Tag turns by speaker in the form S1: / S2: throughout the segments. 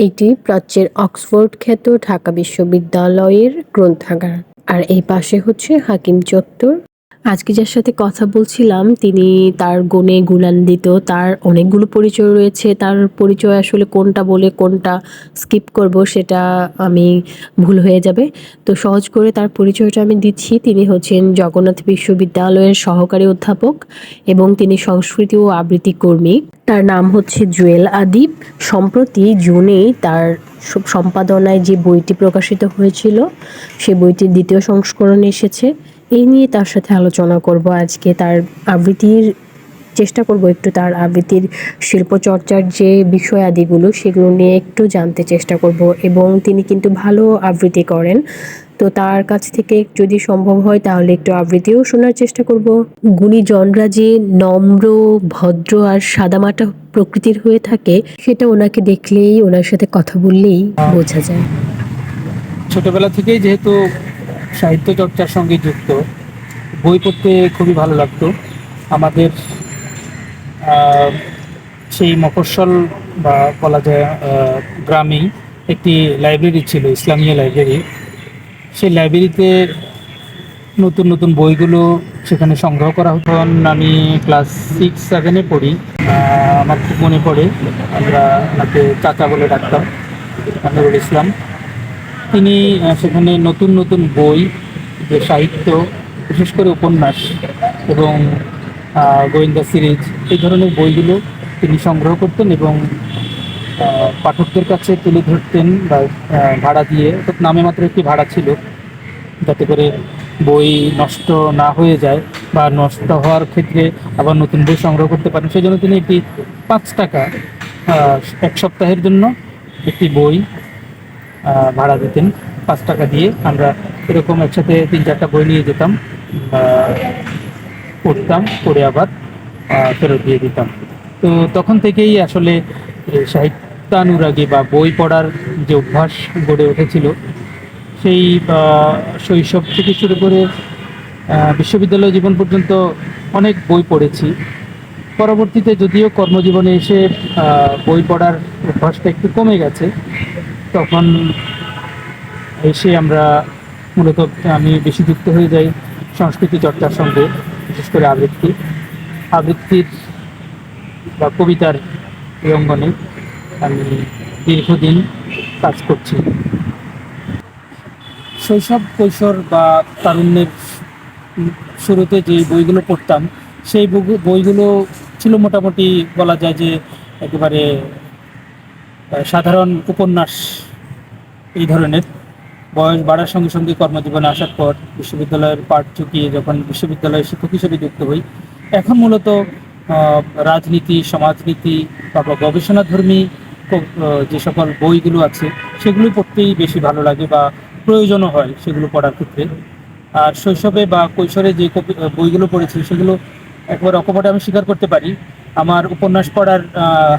S1: এটি প্রাচ্যের অক্সফোর্ড খ্যাত ঢাকা বিশ্ববিদ্যালয়ের গ্রন্থাগার। আর এই পাশে হচ্ছে হাকিম চত্বর। আজকে যার সাথে কথা বলছিলাম, তিনি তার গুণে গুণান্বিত, তার অনেকগুলো পরিচয় রয়েছে। তার পরিচয় আসলে কোনটা বলে কোনটা স্কিপ করব সেটা আমি ভুল হয়ে যাবে। তো সহজ করে তার পরিচয়টা আমি দিচ্ছি। তিনি হচ্ছেন জগন্নাথ বিশ্ববিদ্যালয়ের সহকারী অধ্যাপক এবং তিনি সংস্কৃতি ও আবৃত্তি কর্মী। তার নাম হচ্ছে জুয়েল আদিব। সম্প্রতি জুনে তার সম্পাদনায় যে বইটি প্রকাশিত হয়েছিল, সে বইটির দ্বিতীয় সংস্করণ এসেছে। এই নিয়ে তার সাথে আলোচনা করব আজকে। তার আবৃত্তির চেষ্টা করব একটু তার আবৃত্তির শিল্পচর্চার যে বিষয়াদিগুলো সেগুলো নিয়ে একটু জানতে চেষ্টা করব এবং তিনি কিন্তু ভালো আবৃত্তি করেন। তো তার কাছ থেকে যদি সম্ভব হয় তাহলে একটু আবৃত্তিও শোনার চেষ্টা করব। গুণীজনরা যে নম্র, ভদ্র আর সাদামাটা প্রকৃতির হয়ে থাকে, সেটা ওনাকে দেখলেই, ওনার সাথে কথা বললেই বোঝা যায়।
S2: ছোটবেলা থেকেই যেহেতু সাহিত্য চর্চার সঙ্গে যুক্ত। বই পড়তে খুবই ভালো লাগতো। আমাদের সেই মফস্বল বা বলা যায় গ্রামেই একটি লাইব্রেরি ছিল, ইসলামীয় লাইব্রেরি। সেই লাইব্রেরিতে নতুন নতুন বইগুলো সেখানে সংগ্রহ করা হতো। আমি ক্লাস সিক্স সেভেনে পড়ি। আমার খুব মনে পড়ে। আমরা ওনাকে চাচা বলে ডাকতাম, আমিরুল ইসলাম। তিনি সেখানে নতুন নতুন বই, যে সাহিত্য, বিশেষ করে উপন্যাস এবং গোয়েন্দা সিরিজ, এই ধরনের বইগুলো তিনি সংগ্রহ করতেন এবং পাঠকদের কাছে তুলে ধরতেন বা ভাড়া দিয়ে, অর্থাৎ নামে মাত্র একটি ভাড়া ছিল, যাতে করে বই নষ্ট না হয়ে যায় বা নষ্ট হওয়ার ক্ষেত্রে আবার নতুন বই সংগ্রহ করতে পারেন। সেই জন্য তিনি একটি পাঁচ টাকা এক সপ্তাহের জন্য একটি বই ভাড়া দিতেন। পাঁচ টাকা দিয়ে আমরা এরকম একসাথে তিন চারটা বই নিয়ে যেতাম পড়তাম, পড়ে আবার ফেরত দিয়ে দিতাম। তো তখন থেকেই আসলে সাহিত্যানুরাগী বা বই পড়ার যে অভ্যাস গড়ে উঠেছিল, সেই শৈশব থেকে শুরু করে বিশ্ববিদ্যালয় জীবন পর্যন্ত অনেক বই পড়েছি। পরবর্তীতে যদিও কর্মজীবনে এসে বই পড়ার অভ্যাসটা একটু কমে গেছে তখন এসে আমরা মূলত, আমি বেশি যুক্ত হয়ে যাই সংস্কৃতি চর্চার সঙ্গে, বিশেষ করে আবৃত্তি। আবৃত্তির বা কবিতার অঙ্গনে আমি দীর্ঘদিন কাজ করছি। শৈশব, কৈশোর বা তারুণ্যের শুরুতে যে বইগুলো পড়তাম, সেই বইগুলো ছিল মোটামুটি বলা যায় যে একেবারে সাধারণ উপন্যাস এই ধরনের বয়স বাড়ার সঙ্গে সঙ্গে কর্মজীবনে আসার পর বিশ্ববিদ্যালয়ের পাঠ চুকিয়ে যখন বিশ্ববিদ্যালয়ের শিক্ষক হিসেবে যুক্ত হই, এখন মূলত রাজনীতি, সমাজনীতি বা গবেষণাধর্মী যে সকল বইগুলো আছে, সেগুলো পড়তেই বেশি ভালো লাগে বা প্রয়োজনও হয় সেগুলো পড়ার ক্ষেত্রে। আর শৈশবে বা কৈশোরে যে বইগুলো পড়েছি, সেগুলো একবার অকপটে আমি স্বীকার করতে পারি। আমার উপন্যাস পড়ার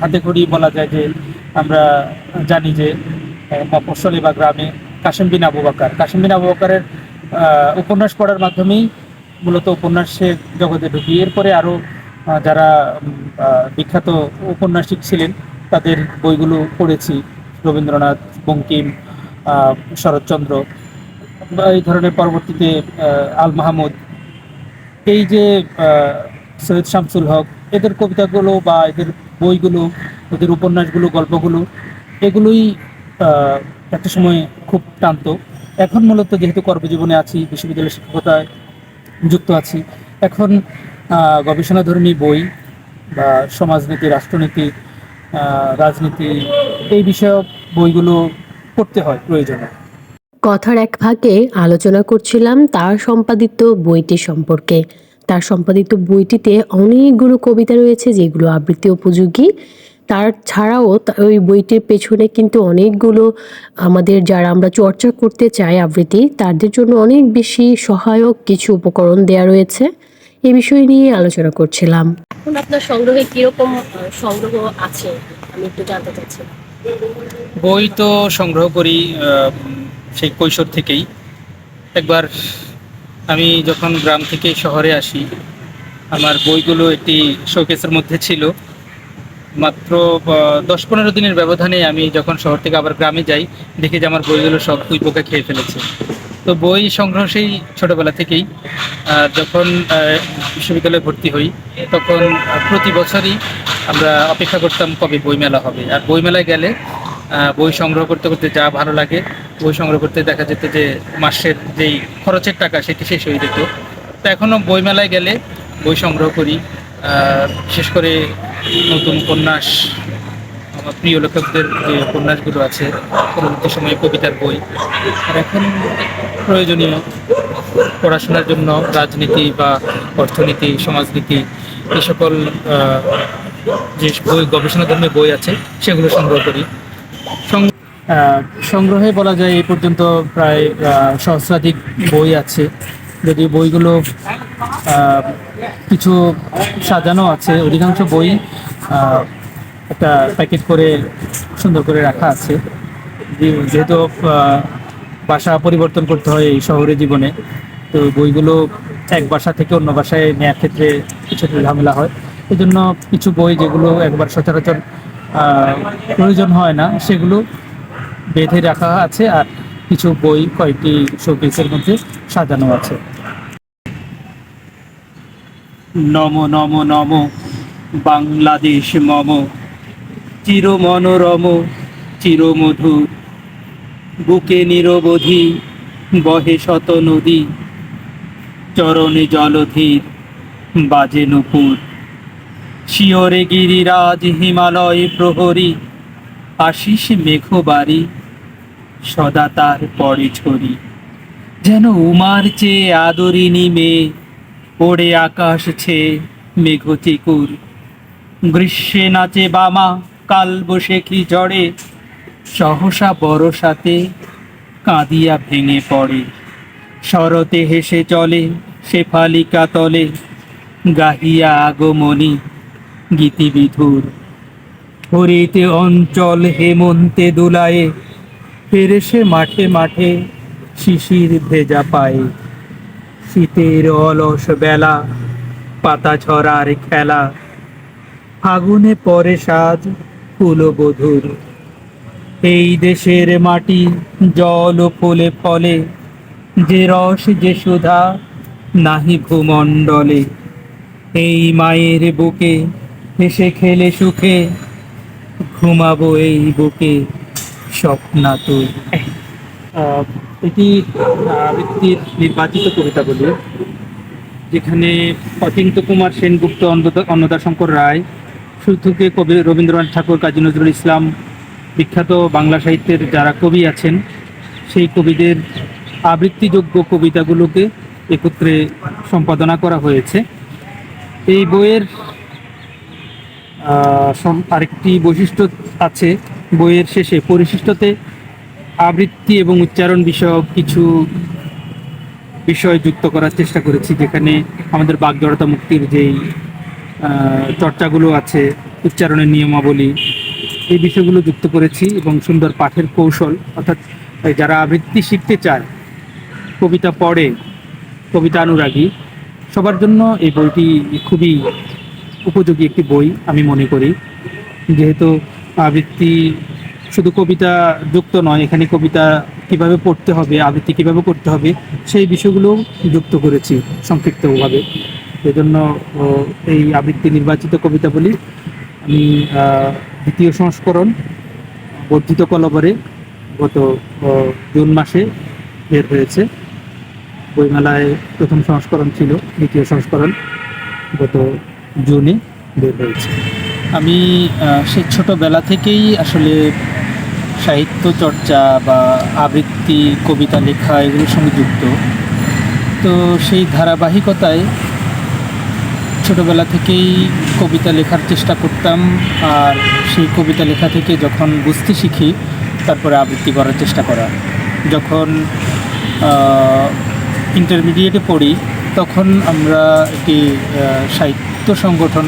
S2: হাতে খড়ি বলা যায় যে আমরা জানি যে আহ, মফস্বলে বা গ্রামে কাশিম বিন আবু বাকার। কাশিম বিন আবু বাকারের উপন্যাস পড়ার মাধ্যমেই মূলত উপন্যাসে জগতে ঢুকি। এরপরে আরও যারা বিখ্যাত উপন্যাসিক ছিলেন তাদের বইগুলো পড়েছি। রবীন্দ্রনাথ বঙ্কিম শরৎচন্দ্র বা এই ধরনের পরবর্তীতে আল মাহমুদ। এই যে সৈয়দ শামসুল হক এদের কবিতাগুলো বা এদের বইগুলো এদের উপন্যাসগুলো গল্পগুলো এগুলোই একটা সময় খুব টানত এখন মূলত যেহেতু কর্মজীবনে আছি বিশ্ববিদ্যালয় শিক্ষকতায় যুক্ত আছি, এখন গবেষণাধর্মী বই বা সমাজনীতি, রাষ্ট্রনীতি রাজনীতি, এই বিষয়ক বইগুলো পড়তে হয় প্রয়োজনে।
S1: কথার এক ভাগে আলোচনা করছিলাম তার সম্পাদিত বইটি সম্পর্কে। তার সম্পাদিত বইটিতে অনেকগুলো কবিতা রয়েছে যেগুলো আবৃত্তি উপযোগী। তার ছাড়াও তা- ওই বইটির পেছনে কিন্তু অনেকগুলো আমাদের যারা আমরা চর্চা করতে চাই আবৃত্তি তাদের জন্য অনেক বেশি সহায়ক কিছু উপকরণ দেয়া রয়েছে। এ বিষয় নিয়ে আলোচনা করছিলাম। এখন আপনার সংগ্রহে কীরকম সংগ্রহ আছে? আমি একটু জানতে চাচ্ছি
S2: বই তো সংগ্রহ করি সেই কৈশোর থেকেই। একবার আমি যখন গ্রাম থেকে শহরে আসি আমার বইগুলো একটি শোকেসের মধ্যে ছিল। মাত্র দশ পনেরো দিনের ব্যবধানে আমি যখন শহর থেকে আবার গ্রামে যাই, দেখি যে আমার বইগুলো সব কুই পোকা খেয়ে ফেলেছে। তো বই সংগ্রহ সেই ছোটোবেলা থেকেই। যখন বিশ্ববিদ্যালয়ে ভর্তি হই, তখন প্রতি বছরই আমরা অপেক্ষা করতাম কবে বইমেলা হবে। আর বইমেলায় গেলে বই সংগ্রহ করতে করতে যা ভালো লাগে, বই সংগ্রহ করতে দেখা যেত যে মাসের যেই খরচের টাকা সেটি শেষ হয়ে যেত। তো এখনও বইমেলায় গেলে বই সংগ্রহ করি। বিশেষ করে নতুন উপন্যাস, আমার প্রিয় লেখকদের যে উপন্যাসগুলো আছে, পরবর্তী সময়ে কবিতার বই। আর এখন প্রয়োজনীয় পড়াশোনার জন্য রাজনীতি বা অর্থনীতি, সমাজনীতি এই সকল যে বই গবেষণাধর্মী বই আছে, সেগুলো সংগ্রহ করি। সংগ্রহে বলা যায় এই পর্যন্ত প্রায় সহস্রাধিক বই আছে। যদি বইগুলো কিছু সাজানো আছে, অধিকাংশ বই একটা প্যাকেট করে সুন্দর করে রাখা আছে। যেহেতু বাসা পরিবর্তন করতে হয় এই শহরে জীবনে, তো বইগুলো এক বাসা থেকে অন্য বাসায় নেওয়ার ক্ষেত্রে কিছু ঝামেলা হয়। এই জন্য কিছু বই যেগুলো একবার সচরাচর প্রয়োজন হয় না, সেগুলো বেঁধে রাখা আছে আর কিছু বই কয়েকটি শোকেসের মধ্যে সাজানো আছে। নম নম নম, বাংলাদেশ মম। চির মনোরম চির মধুর বুকে নিরবধি, বহে শত নদী চরণে জলধীর, বাজে নুপুর। শিওরে গিরিরাজ, হিমালয় প্রহরী, আশিস মেঘবাড়ি, সদা তার পরে ছড়ি। যেন উমার চেয়ে আদরিনী মেয়ে ওড়ে আকাশ ছেয়ে মেঘ চিকুর গ্রীষ্মে নাচে বামা, কাল বসে ঝড়ে সহসা বরসাতে কাঁদিয়া ভেঙে পড়ে। শরতে হেসে চলে শেফালিকা তলে, গাহিয়া আগমনী গীতিবিধুর। হরিতে অঞ্চল হেমন্তে দুলায়ে, ফেরেসে মাঠে মাঠে শিশির ভেজা পায়ে। শীতের অলস বেলা, পাতা ঝরার খেলা। ফাগুনে পরে সাজ ফুলবধুর। এই দেশের মাটি জল ও ফুলে ফলে, যে রস যে সুধা নাহি ভূমণ্ডলে। এই মায়ের বুকে হেসে খেলে সুখে, ঘুমাবো এই বুকে স্বপ্নাতুর এটি আবৃত্তির নির্বাচিত কবিতা বলি যেখানে অচিন্ত কুমার সেনগুপ্ত অন্নদা অন্নদা শঙ্কর রায় শুরু থেকে কবি রবীন্দ্রনাথ ঠাকুর, কাজী নজরুল ইসলাম, বিখ্যাত বাংলা সাহিত্যের যারা কবি আছেন, সেই কবিদের আবৃত্তিযোগ্য কবিতাগুলোকে একত্রে সম্পাদনা করা হয়েছে। এই বইয়ের আরেকটি বৈশিষ্ট্য আছে। বইয়ের শেষে পরিশিষ্টতে আবৃত্তি এবং উচ্চারণ বিষয়ক কিছু বিষয় যুক্ত করার চেষ্টা করেছি, যেখানে আমাদের বাগজড়তা মুক্তির যেই চর্চাগুলো আছে, উচ্চারণের নিয়মাবলী, এই বিষয়গুলো যুক্ত করেছি এবং সুন্দর পাঠের কৌশল, অর্থাৎ যারা আবৃত্তি শিখতে চায়, কবিতা পড়ে, কবিতা অনুরাগী, সবার জন্য এই বইটি খুবই উপযোগী একটি বই আমি মনে করি। যেহেতু আবৃত্তি শুধু কবিতা যুক্ত নয় এখানে কবিতা কীভাবে পড়তে হবে আবৃত্তি কীভাবে করতে হবে সেই বিষয়গুলো যুক্ত করেছি সংক্ষিপ্তভাবে। সেজন্য ও, এই আবৃত্তি নির্বাচিত কবিতা বলি আমি দ্বিতীয় সংস্করণ বর্ধিত কলবরে গত জুন মাসে বের হয়েছে। বইমেলায় প্রথম সংস্করণ ছিল দ্বিতীয় সংস্করণ গত জুনে বের হয়েছে। আমি সেই ছোটোবেলা থেকেই আসলে সাহিত্য চর্চা বা আবৃত্তি, কবিতা লেখা এগুলোর সঙ্গে যুক্ত। তো সেই ধারাবাহিকতায় ছোটোবেলা থেকেই কবিতা লেখার চেষ্টা করতাম আর সেই কবিতা লেখা থেকে যখন বুঝতে শিখি, তারপরে আবৃত্তি করার চেষ্টা করা। যখন ইন্টারমিডিয়েটে পড়ি, তখন আমরা একটি সাহিত্য সংগঠন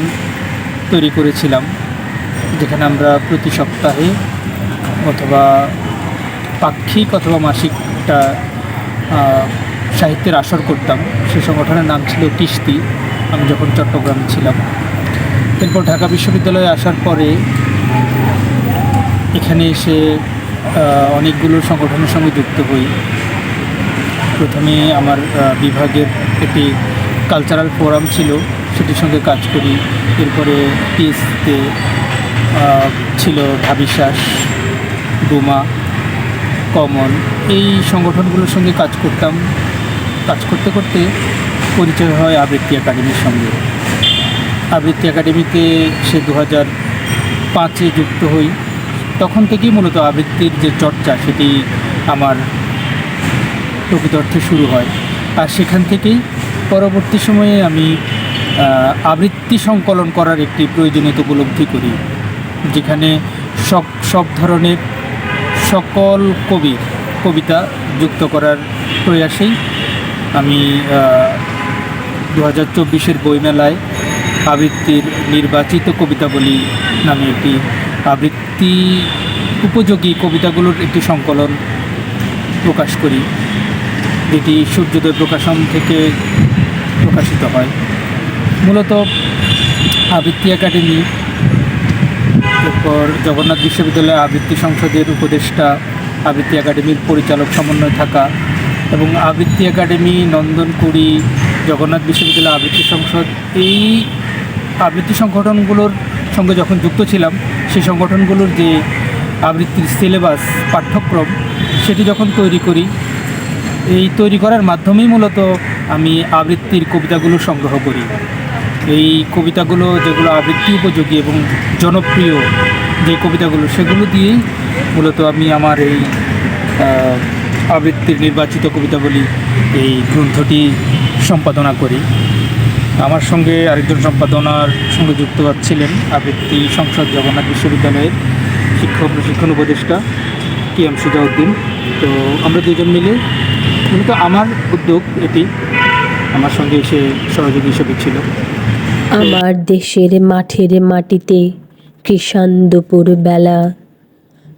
S2: তৈরি করেছিলাম, যেখানে আমরা প্রতি সপ্তাহে অথবা পাক্ষিক অথবা মাসিকটা সাহিত্যের আসর করতাম। সে সংগঠনের নাম ছিল কিস্তি। আমি যখন চট্টগ্রামে ছিলাম। এরপর ঢাকা বিশ্ববিদ্যালয়ে আসার পরে এখানে এসে অনেকগুলো সংগঠনের সঙ্গে যুক্ত হই। প্রথমে আমার বিভাগের একটি কালচারাল ফোরাম ছিল, সেটির সঙ্গে কাজ করি। এরপরে পিএসতে ছিল ভাবিশ্বাস ডুমা, কমন। এই সংগঠনগুলোর সঙ্গে কাজ করতাম। কাজ করতে করতে পরিচয় হয় আবৃত্তি একাডেমির সঙ্গে। আবৃত্তি একাডেমিতে সে দু হাজার পাঁচে যুক্ত হই। তখন থেকেই মূলত আবৃত্তির যে চর্চা, সেটি আমার প্রকৃত অর্থে শুরু হয়। আর সেখান থেকেই পরবর্তী সময়ে আমি আবৃত্তি সংকলন করার একটি প্রয়োজনীয়তা উপলব্ধি করি, যেখানে সব সব ধরনের সকল কবির কবিতা যুক্ত করার প্রয়াসেই আমি দু হাজার চব্বিশের বইমেলায় আবৃত্তির নির্বাচিত কবিতাবলী নামে একটি আবৃত্তি উপযোগী কবিতাগুলোর একটি সংকলন প্রকাশ করি, যেটি সূর্যোদয় প্রকাশন থেকে প্রকাশিত হয়। মূলত আবৃত্তি একাডেমি, এরপর জগন্নাথ বিশ্ববিদ্যালয় আবৃত্তি সংসদের উপদেষ্টা, আবৃত্তি একাডেমির পরিচালক সমন্বয় থাকা এবং আবৃত্তি একাডেমি নন্দনকুড়ি জগন্নাথ বিশ্ববিদ্যালয় আবৃত্তি সংসদ, এই আবৃত্তি সংগঠনগুলোর সঙ্গে যখন যুক্ত ছিলাম, সেই সংগঠনগুলোর যে আবৃত্তির সিলেবাস, পাঠ্যক্রম, সেটি যখন তৈরি করি, এই তৈরি করার মাধ্যমেই মূলত আমি আবৃত্তির কবিতাগুলো সংগ্রহ করি। এই কবিতাগুলো যেগুলো আবৃত্তি উপযোগী এবং জনপ্রিয় যে কবিতাগুলো, সেগুলো দিয়েই মূলত আমি আমার এই আবৃত্তির নির্বাচিত কবিতাবলী এই গ্রন্থটি সম্পাদনা করি। আমার সঙ্গে আরেকজন সম্পাদনার সঙ্গে যুক্ত ছিলেন আবৃত্তি সংসদ জগন্নাথ বিশ্ববিদ্যালয়ের শিক্ষক প্রশিক্ষণ উপদেষ্টা কে এম সুজাউদ্দিন। তো আমরা দুজন মিলে, মূলত আমার উদ্যোগ এটি আমার সঙ্গে এসে সহযোগী হিসেবে ছিল।
S1: আমার দেশের মাঠের মাটিতে কৃষাণ দুপুর বেলা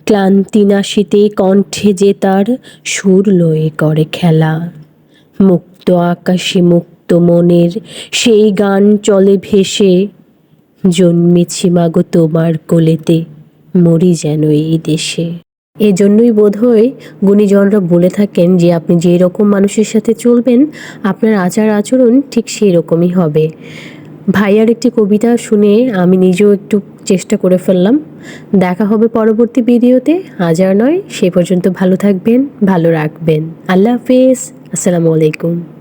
S1: ক্লান্তি নাশিতে কণ্ঠে যে তার সুর লয়ে করে খেলা। মুক্ত আকাশে মুক্ত মনের সেই গান চলে ভেসে, জন্মেছি মাগো তোমার কোলেতে, মরি যেন এই দেশে। এজন্যই বোধহয় গুণীজনরা বলে থাকেন যে আপনি যে রকম মানুষের সাথে চলবেন, আপনার আচার আচরণ ঠিক সেই রকমই হবে। ভাইয়ার একটি কবিতা শুনে আমি নিজেও একটু চেষ্টা করে ফেললাম। দেখা হবে পরবর্তী ভিডিওতে। আজ আর নয়, সে পর্যন্ত ভালো থাকবেন, ভালো রাখবেন। আল্লাহ হাফেজ। আসসালামু আলাইকুম।